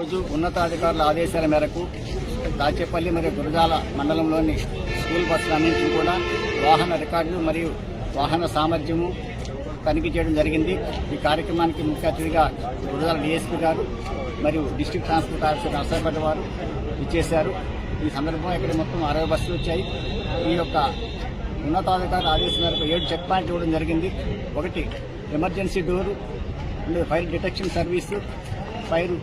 రోజు ఉన్నతాధికారుల ఆదేశాల మేరకు దాచేపల్లి మరియు గురజాల మండలంలోని స్కూల్ బస్సులన్నింటినీ కూడా వాహన రికార్డులు మరియు వాహన సామర్థ్యము తనిఖీ చేయడం జరిగింది. ఈ కార్యక్రమానికి ముఖ్య అతిథిగా గురజాల డిఎస్పీ గారు మరియు డిస్ట్రిక్ట్ ట్రాన్స్పోర్ట్ ఆఫీసర్ నర్సాపేట వారు ఇచ్చేశారు ఈ సందర్భంగా ఇక్కడ మొత్తం అరవై బస్సులు వచ్చాయి. ఈ యొక్క ఉన్నతాధికారుల ఆదేశం మేరకు ఏడు చెక్ పాయింట్లు ఇవ్వడం జరిగింది. ఒకటి emergency door fire detection service fire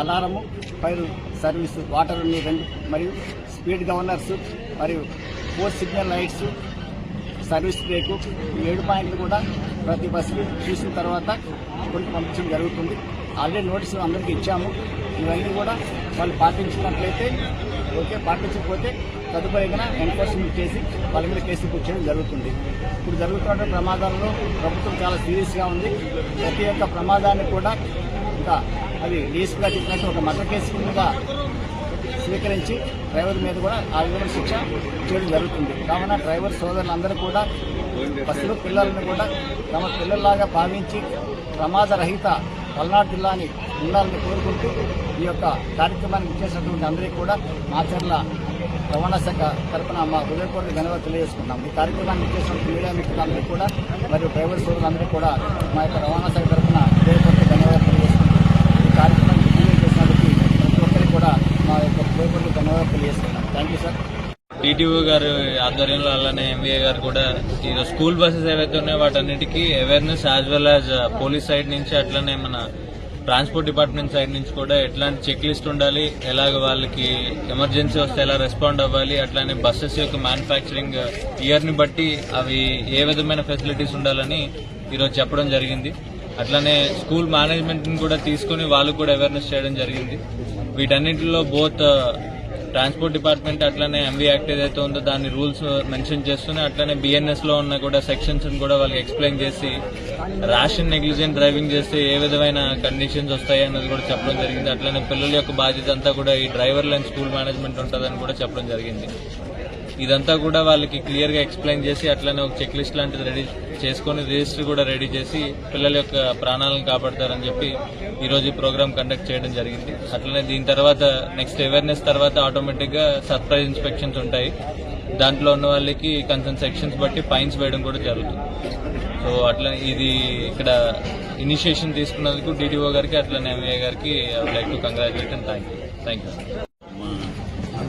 alarm fire service water రెండు మరియు స్పీడ్ గవర్నర్స్ మరియు four signal lights service brake ఈ ఏడు పాయింట్లు కూడా ప్రతి బస్సులు చూసిన తర్వాత కొన్ని పంపించడం జరుగుతుంది. ఆల్రెడీ నోటీసులు అందరికీ ఇచ్చాము. ఇవన్నీ కూడా వాళ్ళు పాటించినట్లయితే ఓకే పాటించకపోతే తదుపరిగా ఎన్ఫోర్స్మెంట్ చేసి వాళ్ళ మీద కేసు కూర్చోవడం జరుగుతుంది. ఇప్పుడు జరుగుతున్న ప్రమాదాల్లో ప్రభుత్వం చాలా సీరియస్గా ఉంది. ప్రతి ఒక్క ప్రమాదాన్ని కూడా ఇంకా అది డీఎస్పీగా చెప్పినట్టు ఒక మర్డర్ కేసు కిందగా స్వీకరించి డ్రైవర్ మీద కూడా ఆ విధంగా శిక్ష చేయడం జరుగుతుంది. కావున డ్రైవర్ సోదరులందరూ కూడా బస్సులో పిల్లలను కూడా తమ పిల్లల్లాగా భావించి ప్రమాదరహిత పల్నాడు జిల్లాని ఉండాలని కోరుకుంటూ ఈ యొక్క కార్యక్రమానికి ఇచ్చేసినటువంటి అందరికీ కూడా మాచర్ల రవాణా శాఖ తరఫున మా హృదయపూర్వక ధన్యవాదాలు తెలియజేసుకున్నాం ఈ కార్యక్రమాన్ని ఇచ్చేసినటువంటి మీడియా మిత్రులందరికీ కూడా మరియు డ్రైవర్ సోదరులందరికీ కూడా మా యొక్క రవాణా శాఖ తరఫున హృదయపూర్వక ధన్యవాదాలు తెలియజేసుకుంటాం ఈ కార్యక్రమాన్ని విజయం చేసినందుకు ప్రతి ఒక్కరికి కూడా మా యొక్క హృదయపూర్వక ధన్యవాదాలు తెలియజేస్తున్నాం థ్యాంక్ యూ సార్ టీటీఓ గారు ఆధ్వర్యంలో అలానే ఎంవీఏ గారు కూడా ఈ స్కూల్ బస్సెస్ ఏవైతే ఉన్నాయో వాటన్నిటికీ awareness as well as police side నుంచి అట్లనే మన ట్రాన్స్పోర్ట్ డిపార్ట్మెంట్ సైడ్ నుంచి కూడా ఎట్లాంటి చెక్ లిస్ట్ ఉండాలి ఎలాగ వాళ్ళకి ఎమర్జెన్సీ వస్తే ఎలా రెస్పాండ్ అవ్వాలి అట్లానే బస్సెస్ యొక్క మ్యానుఫ్యాక్చరింగ్ ఇయర్ని uh, బట్టి అవి ఏ విధమైన ఫెసిలిటీస్ ఉండాలని ఈరోజు చెప్పడం జరిగింది. అట్లానే స్కూల్ మేనేజ్మెంట్ని కూడా తీసుకుని వాళ్ళు కూడా అవేర్నెస్ చేయడం జరిగింది. వీటన్నిటిలో బోత్ ట్రాన్స్పోర్ట్ డిపార్ట్మెంట్ అట్లనే ఎంవీ యాక్ట్ ఏదైతే ఉందో దాని రూల్స్ మెన్షన్ చేస్తూనే అట్లనే బిఎన్ఎస్లో ఉన్న కూడా సెక్షన్స్ కూడా వాళ్ళకి ఎక్స్ప్లెయిన్ చేసి ర్యాషన్ నెగ్లిజెంట్ డ్రైవింగ్ చేస్తే ఏ విధమైన కండిషన్స్ వస్తాయి అన్నది కూడా చెప్పడం జరిగింది. అట్లనే పిల్లల యొక్క బాధ్యత అంతా కూడా ఈ డ్రైవర్లు అండ్ స్కూల్ మేనేజ్మెంట్ ఉంటుందని కూడా చెప్పడం జరిగింది. ఇదంతా కూడా వాళ్ళకి క్లియర్గా ఎక్స్ప్లెయిన్ చేసి అట్లనే ఒక చెక్ లిస్ట్ లాంటిది రెడీ చేసుకొని రిజిస్టర్ కూడా రెడీ చేసి పిల్లల యొక్క ప్రాణాలను కాపాడతారని చెప్పి ఈ రోజు ఈ ప్రోగ్రామ్ కండక్ట్ చేయడం జరిగింది. అట్లనే దీని తర్వాత నెక్స్ట్ అవేర్నెస్ తర్వాత ఆటోమేటిక్గా సర్ప్రైజ్ ఇన్స్పెక్షన్స్ ఉంటాయి. దాంట్లో ఉన్న వాళ్ళకి కన్సర్న్ సెక్షన్స్ బట్టి ఫైన్స్ వేయడం కూడా జరుగుతుంది. సో అట్లా ఇది ఇక్కడ ఇనిషియేషన్ తీసుకున్నందుకు డిటిఓ గారికి అట్లనే ఎంఏ గారికి I like to congratulate and thank you thank you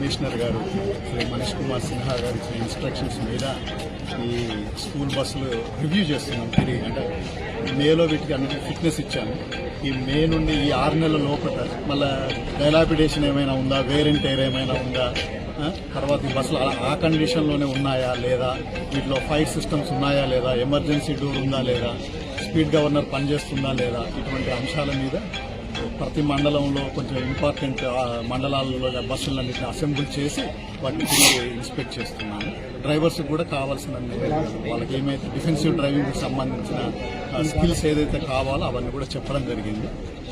commissioner గారు శ్రీ మనీష్ కుమార్ సిన్హా గారు ఇచ్చిన ఇన్స్ట్రక్షన్స్ మీద ఈ స్కూల్ బస్సులు రివ్యూ చేస్తున్నాం. తిరిగి అంటే మేలో వీటికి అన్నిటికీ ఫిట్నెస్ ఇచ్చాను. ఈ మే నుండి ఈ ఆరు నెలల లోపల మళ్ళా డైలాపిడేషన్ ఏమైనా ఉందా? వేరెంట్ ఎయిర్ ఏమైనా ఉందా? తర్వాత ఈ బస్సులు ఆ- ఆ కండిషన్లోనే ఉన్నాయా లేదా? వీటిలో ఫైర్ సిస్టమ్స్ ఉన్నాయా లేదా? ఎమర్జెన్సీ డోర్ ఉందా లేదా? స్పీడ్ గవర్నర్ పనిచేస్తుందా లేదా? ఇటువంటి అంశాల మీద ప్రతి మండలంలో కొంచెం ఇంపార్టెంట్ మండలాల్లో బస్సులన్నింటిని అసెంబ్లీ చేసి వాటిని ఇన్స్పెక్ట్ చేస్తున్నాను. డ్రైవర్స్ కూడా కావాల్సిన వాళ్ళకి ఏమైతే డిఫెన్సివ్ డ్రైవింగ్కి సంబంధించిన స్కిల్స్ ఏదైతే కావాలో అవన్నీ కూడా చెప్పడం జరిగింది.